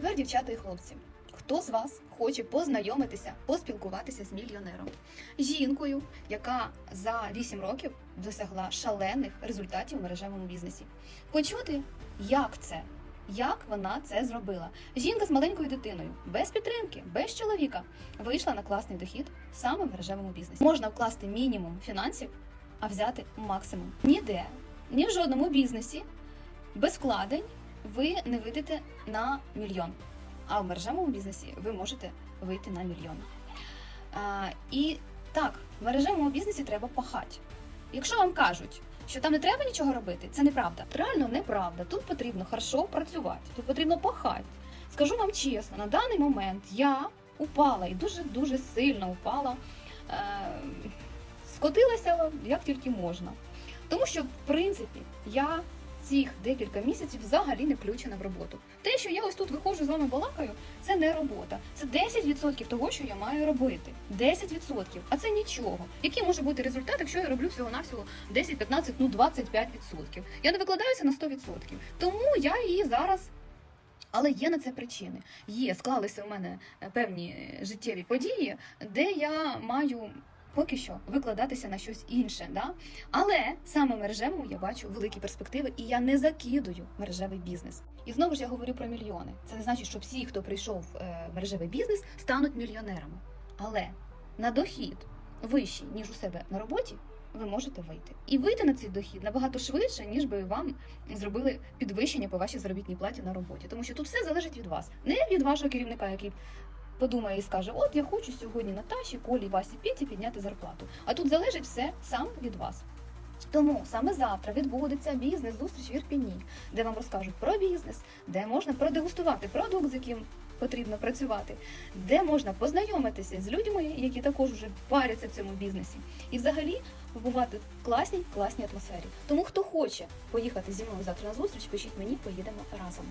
тепер, дівчата і хлопці, хто з вас хоче познайомитися, поспілкуватися з мільйонером? Жінкою, яка за 8 років досягла шалених результатів в мережевому бізнесі. Почути, як це, як вона це зробила. Жінка з маленькою дитиною, без підтримки, без чоловіка, вийшла на класний дохід саме в мережевому бізнесі. Можна вкласти мінімум фінансів, а взяти максимум. Ніде, ні в жодному бізнесі без вкладень ви не вийдете на мільйон. А в мережевому бізнесі ви можете вийти на мільйон. А, і так, в мережевому бізнесі треба пахати. Якщо вам кажуть, що там не треба нічого робити, це неправда. Реально неправда. Тут потрібно хорошо працювати, тут потрібно пахати. Скажу вам чесно, на даний момент я упала і дуже дуже сильно упала, е- скотилася як тільки можна. Тому що, в принципі, я цих декілька місяців взагалі не включена в роботу. Те, що я ось тут виходжу з вами балакаю, це не робота. Це 10% того, що я маю робити. 10%. А це нічого. Який може бути результат, якщо я роблю всього-навсього 10, 15, ну 25%? Я не викладаюся на 100%. Тому я її зараз. Але є на це причини. Є, склалися у мене е, певні е, життєві події, де я маю поки що викладатися на щось інше. Да? Але саме в мережевому я бачу великі перспективи, і я не закидую мережевий бізнес. І знову ж я говорю про мільйони. Це не значить, що всі, хто прийшов е, в мережевий бізнес, стануть мільйонерами. Але на дохід вищий, ніж у себе на роботі, ви можете вийти. І вийти на цей дохід набагато швидше, ніж би вам зробили підвищення по вашій заробітній платі на роботі. Тому що тут все залежить від вас, не від вашого керівника, який подумає і скаже: От я хочу сьогодні Наташі, Колі, Васі, Піті підняти зарплату. А тут залежить все сам від вас. Тому саме завтра відбудеться бізнес-зустріч в Ірпіні, де вам розкажуть про бізнес, де можна продегустувати продукт, з яким потрібно працювати, де можна познайомитися з людьми, які також вже варяться в цьому бізнесі, і взагалі побувати в класній, класній атмосфері. Тому хто хоче поїхати зі мною завтра на зустріч, пишіть мені, поїдемо разом.